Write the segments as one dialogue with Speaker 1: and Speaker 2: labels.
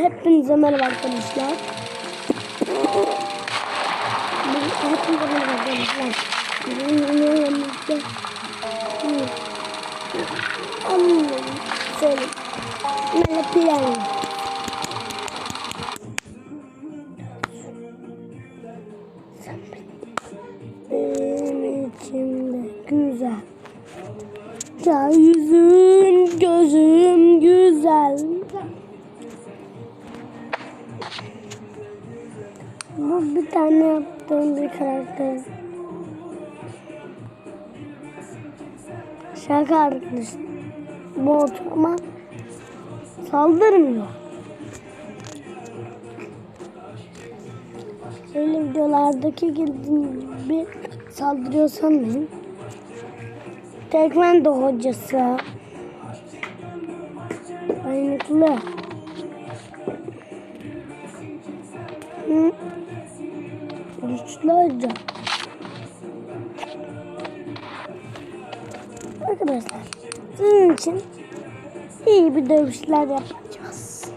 Speaker 1: Hepinize merhaba arkadaşlar. Hepinize merhaba arkadaşlar. Bugün yanımızda Anladım. Söyle. Mele plan. Benim içimde güzel. Ya karakter. Şaka arkadaşlar. Bot ama saldırmıyor. Öyle videolardaki gibi saldırıyor sanmayın. Tekvando hocası. Dayanıklı. Hoca. Arkadaşlar sizin için iyi bir dövüşler yapacağız.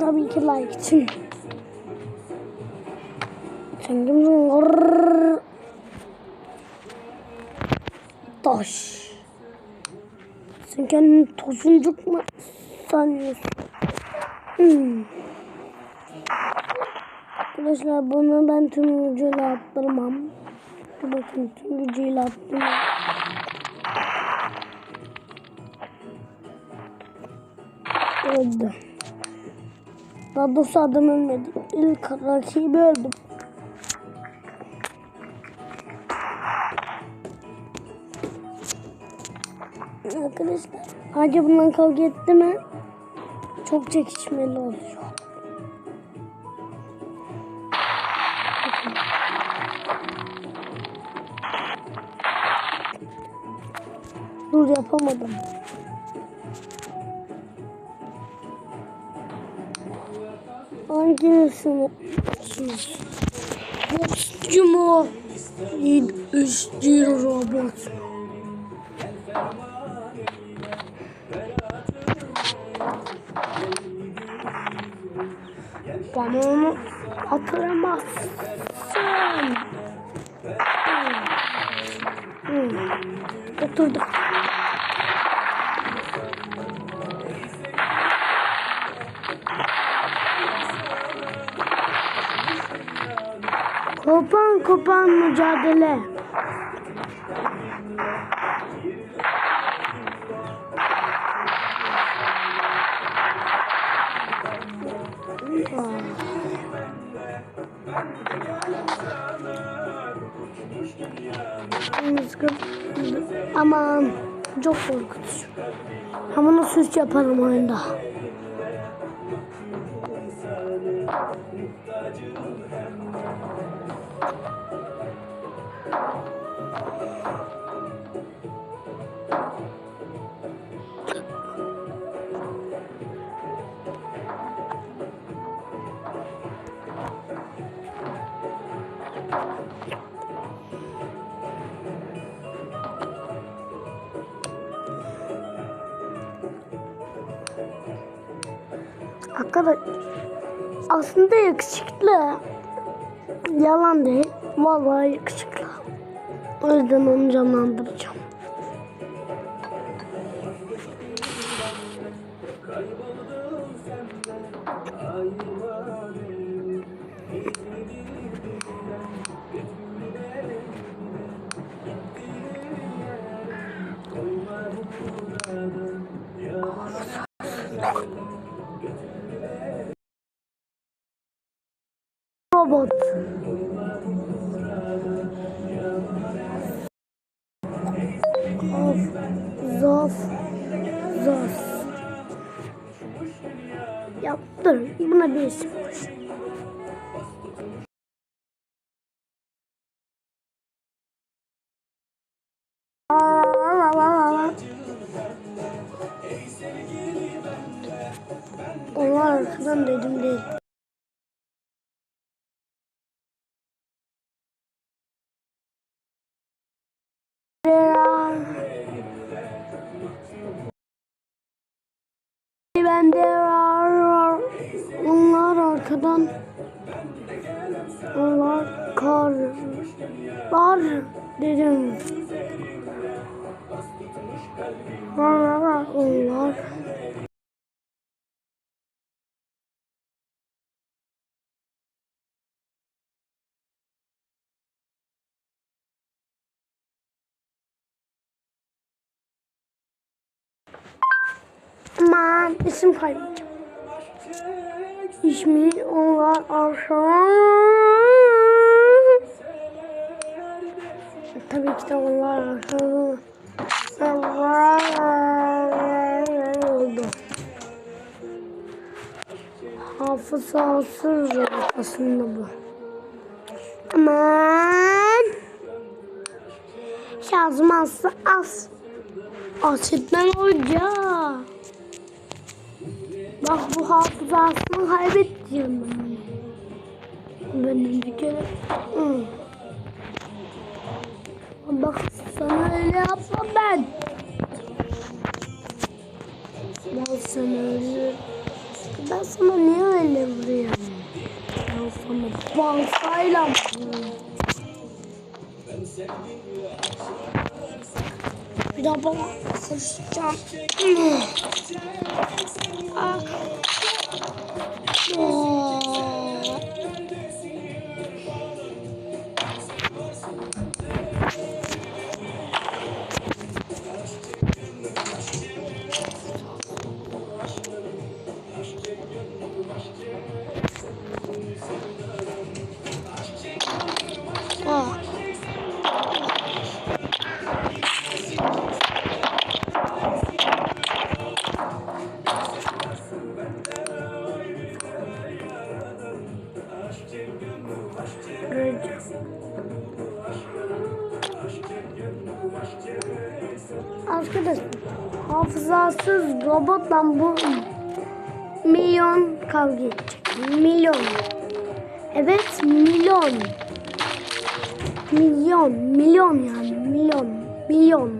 Speaker 1: Tabii ki like için. Çünkü taş. Sen kendini tosuncuk mu sanıyorsun? Hmm. Arkadaşlar bunu ben tüm gücüyle attırmam. Bakın tüm gücüyle attım. Öldü. Daha doğrusu adam ölmedi. İlk rakibi öldüm. Arkadaşlar Hacı bundan kavga etti mi çok çekişmeli oluyor. Dur yapamadım. Hangisini? Boksçu mu? Üstü robot. Bana onu hatırlamazsın. Hmm. Oturduk. Kopan kopan mücadele. Aman çok korkutucu. Ama süs yaparım oyunda. Arkadaş aslında yakışıklı. Yalan değil. Vallahi yakışıklı. O yüzden onu canlandıracağım. Robot. Of, zof, zof. Ya dur, buna bir isim koyacağım. Bende var. arkadan Allah karlar dedim. Allah onlar. Aman isim kaybedeceğim. İsmi onlar aşağı. Tabii ki de onlar aşağı. oldu. Hafızasız aslında bu. Aman. Şarjım azsa az. Asitten hoca. Bak bu hafızasını kaybedeceğim ben. Ben bir kere... Hı. Bak sana öyle yapma ben. Ben sana öyle... Ben sana niye öyle vuruyorum? Ben sana vuruyorum. Bir daha bana koşacağım. Ah. Oh. Arkadaşlar hafızasız robotla bu milyon kavga edecek. Milyon. Evet milyon. Milyon. Milyon yani milyon. Milyon.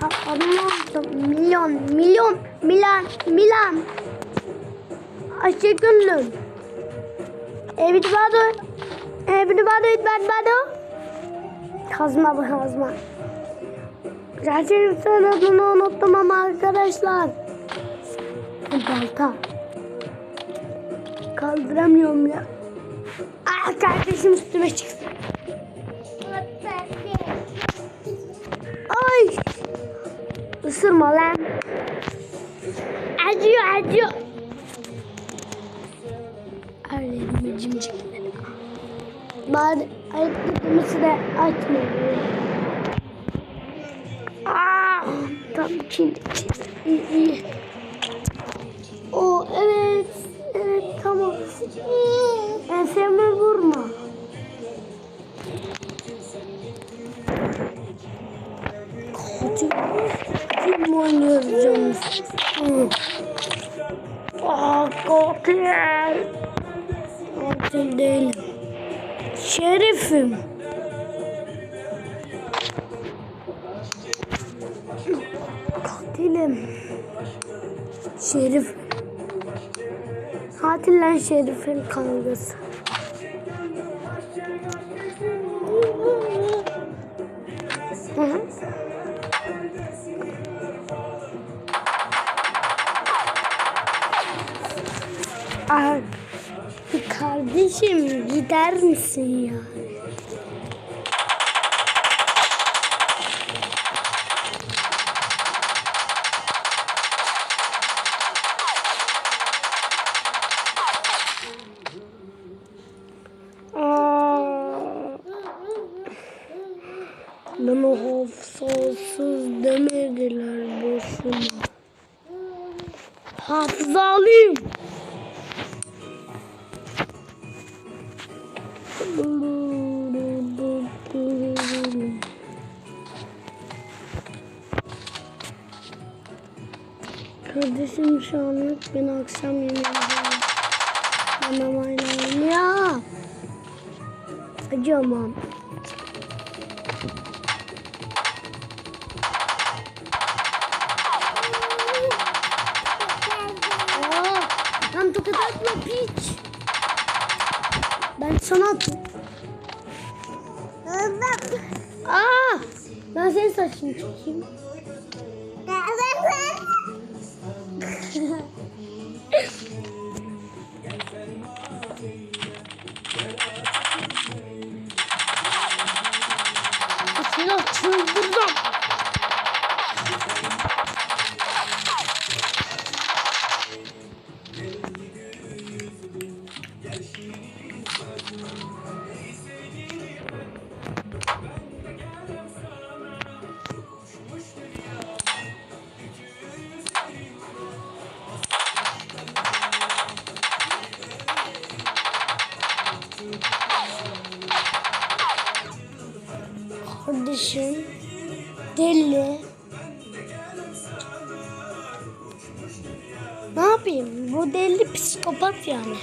Speaker 1: Ha, anlamadım. Milyon. Milyon. Milan. Milan. Ayşegül'ün. Everybody. Everybody. Everybody. Kazma bu kazma. Gerçekten adını unuttum ama arkadaşlar. Balta. Kaldıramıyorum ya. Ah kardeşim üstüme çıktı. Ay. Isırma lan. Acıyor acıyor. Her yerimi cimcikleri. Bari ayaklarımızı da açmıyor. Tam şimdi. O evet. Evet tamam. Enseme vurma. Kim oynuyoruz canım? Aa katil. Katil değilim. Şerifim. Şerif. Katille Şerif'in kavgası. Hı hı. Kardeşim gider misin ya? Kardeşim şu anlık ben akşam yemeği Anlamayla ya. Acımam. 的星期天。Kardeşim deli. Ne yapayım? Bu deli psikopat yani.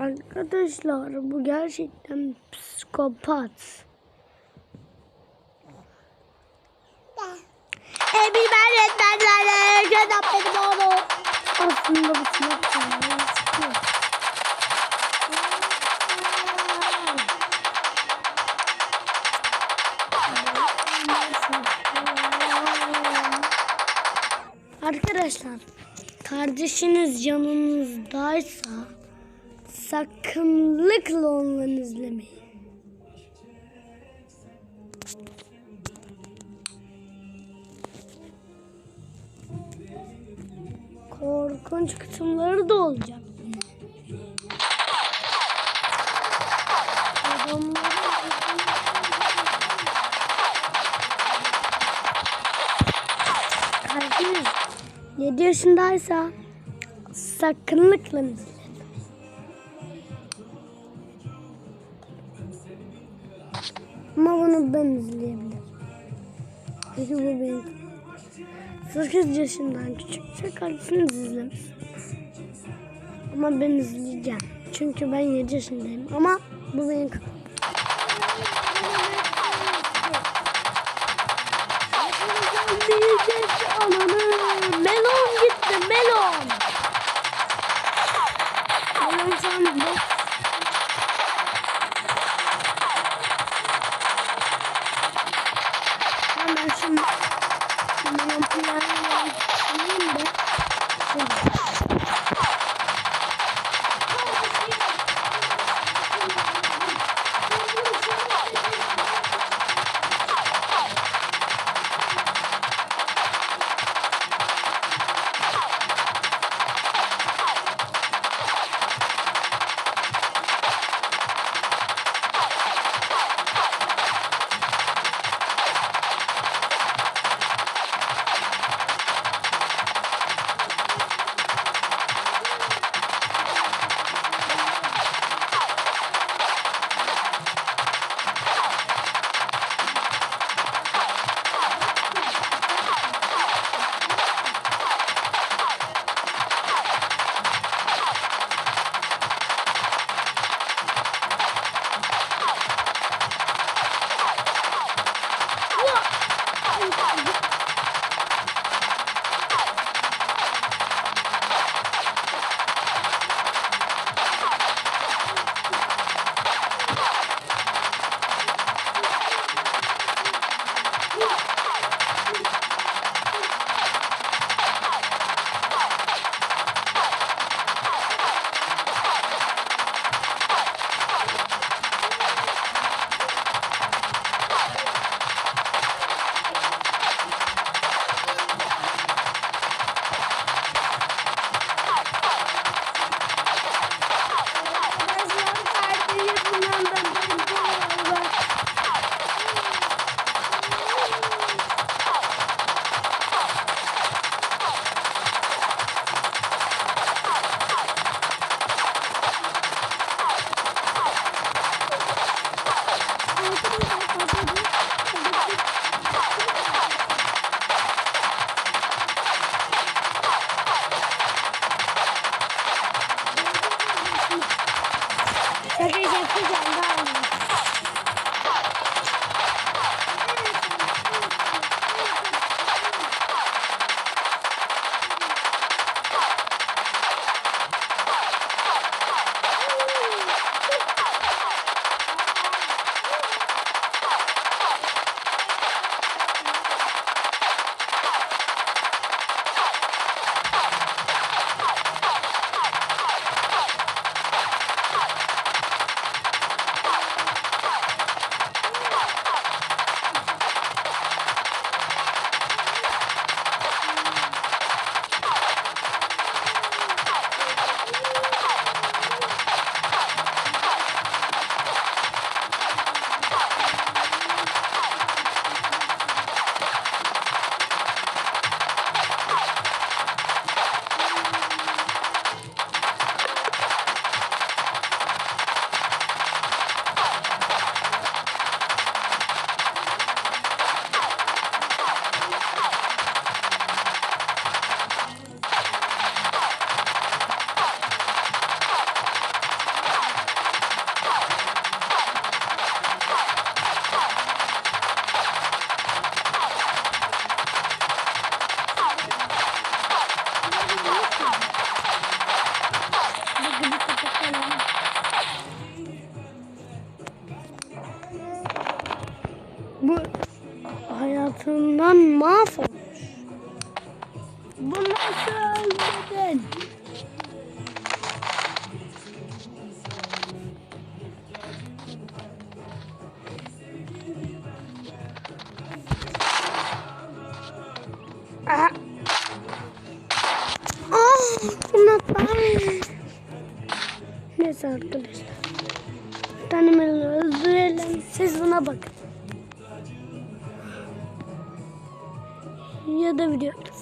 Speaker 1: Arkadaşlar bu gerçekten psikopat. Ebi ben etmenlerle kadar benim oğlum. Aslında bu sıkıyor. Arkadaşlar kardeşiniz yanınızdaysa sakınlıkla onları izlemeyin. Korkunç kısımları da olacak. Kardeşiniz 7 yaşındaysa sakınlıkla izleyin. Ben izleyebilirim. Çünkü bu benim. 8 yaşından küçükse kardeşiniz izlemiş. Ama ben izleyeceğim. Çünkü ben 7 yaşındayım. Ama bu benim kanalım. Bu hayatından mahvolmuş. Bu nasıl ölmedin? Aha. Ah, tırnaklar. Neyse arkadaşlar. Tanımayı özleyelim. Siz buna bakın. Ya da video.